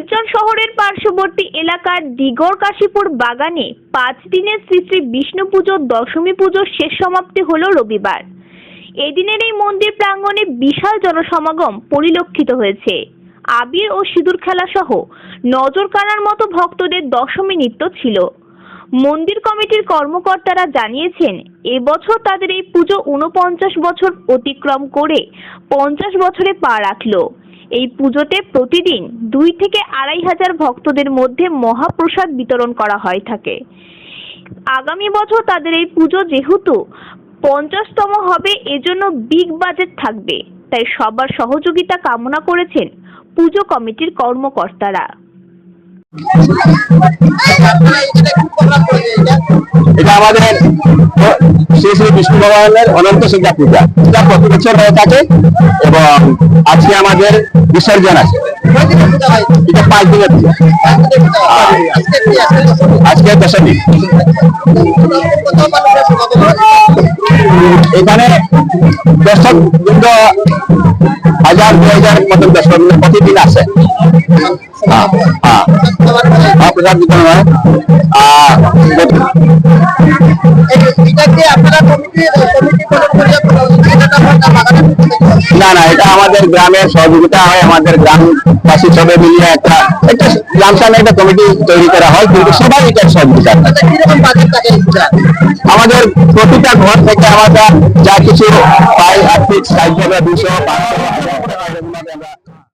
শিলচর শহরের পার্শ্ববর্তী এলাকার দিগর কাশীপুর বাগানে পাঁচ দিনের শ্রী শ্রী বিষ্ণু পুজোর দশমী পুজোর শেষ সমাপ্তি হল রবিবার। এদিনের এই মন্দির প্রাঙ্গণে বিশাল জনসমাগম পরিলক্ষিত হয়েছে। আবির ও সিঁদুর খেলা সহ নজর কাড়ার মতো ভক্তদের দশমী নৃত্য ছিল। মন্দির কমিটির কর্মকর্তারা জানিয়েছেন, এবছর তাদের এই পুজো উনপঞ্চাশ বছর অতিক্রম করে পঞ্চাশ বছরে পা রাখল। এই পুজোতে প্রতিদিন দুই থেকে আড়াই হাজার ভক্তদের মধ্যে মহাপ্রসাদ বিতরণ করা হয় থাকে। আগামী বছর তাদের এই পুজো যেহেতু পঞ্চাশতম হবে, এজন্য বিগ বাজেট থাকবে। তাই সবার সহযোগিতা কামনা করেছেন পুজো কমিটির কর্মকর্তারা। এটা আমাদের শ্রী শ্রী বিষ্ণু ভগবানের অনন্ত সংখ্যা পূজা। এটা প্রতি বছর হয়ে থাকে এবং আজকে আমাদের বিসর্জন আছে। এটা পাঁচ দিনের আজকে দশমী। এখানে দর্শক বৃন্দ হাজার দু হাজার মতো দর্শক বৃন্দ প্রতিদিন আসে। হ্যাঁ হ্যাঁ। হ্যাঁ প্রসাদ বিতরণ হয়। আর না না এটা আমাদের গ্রামের সহযোগিতা হয়। আমাদের গ্রামবাসী সবাই মিলিয়ে একটা সামনে একটা কমিটি তৈরি করা হয় কিন্তু সবাই এটার সহযোগিতা করে। আমাদের প্রতিটা ঘর থেকে আমরা যা কিছু পাই আর্থিক সাহায্য বা দুশো পাঁচশো